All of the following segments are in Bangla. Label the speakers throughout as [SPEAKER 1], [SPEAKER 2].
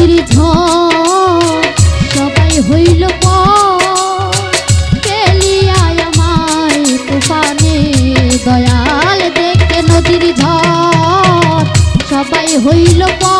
[SPEAKER 1] নদীর ঝড় হইল পেলিয়ায় দয়াল দেখে নদীর ঝড় সবাই হইল পর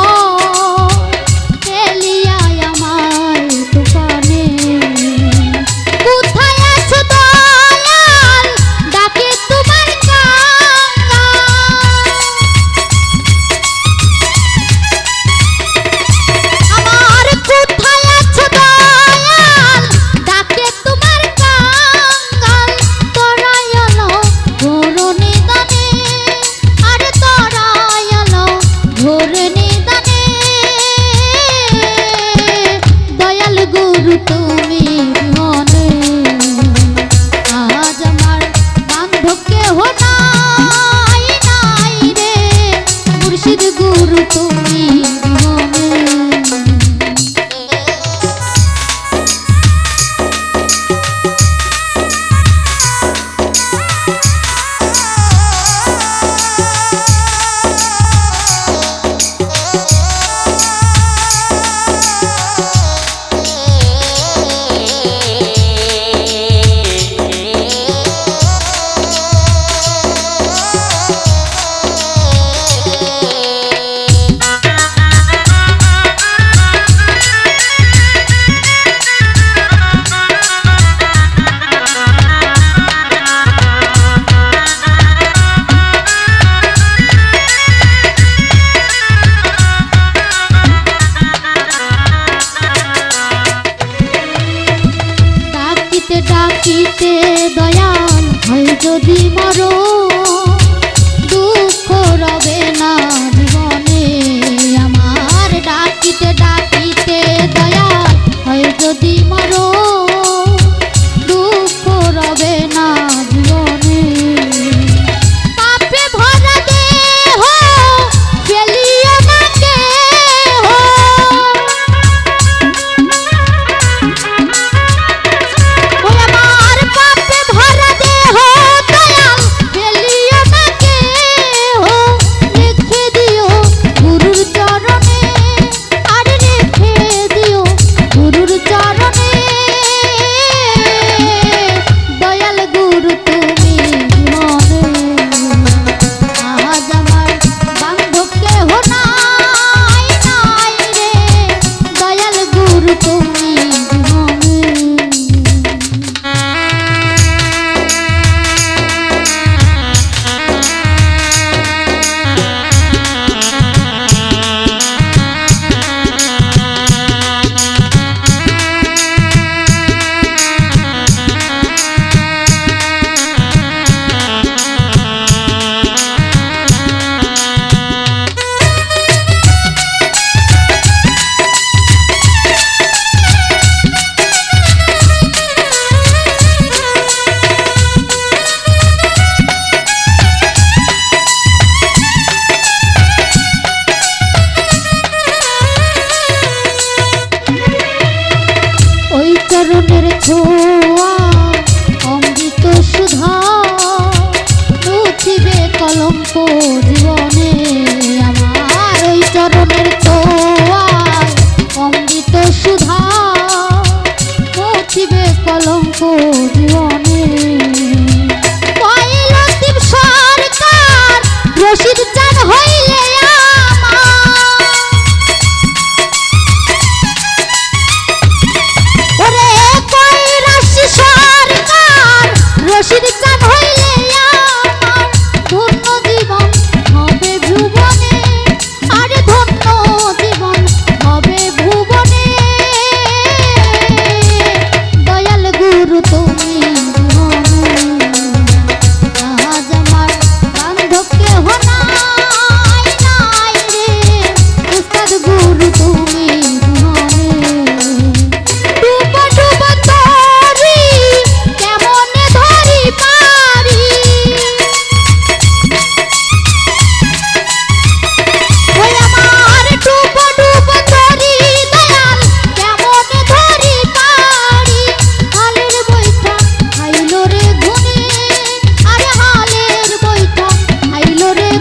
[SPEAKER 1] দয়াল হয় যদি মরো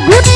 [SPEAKER 1] Whoop!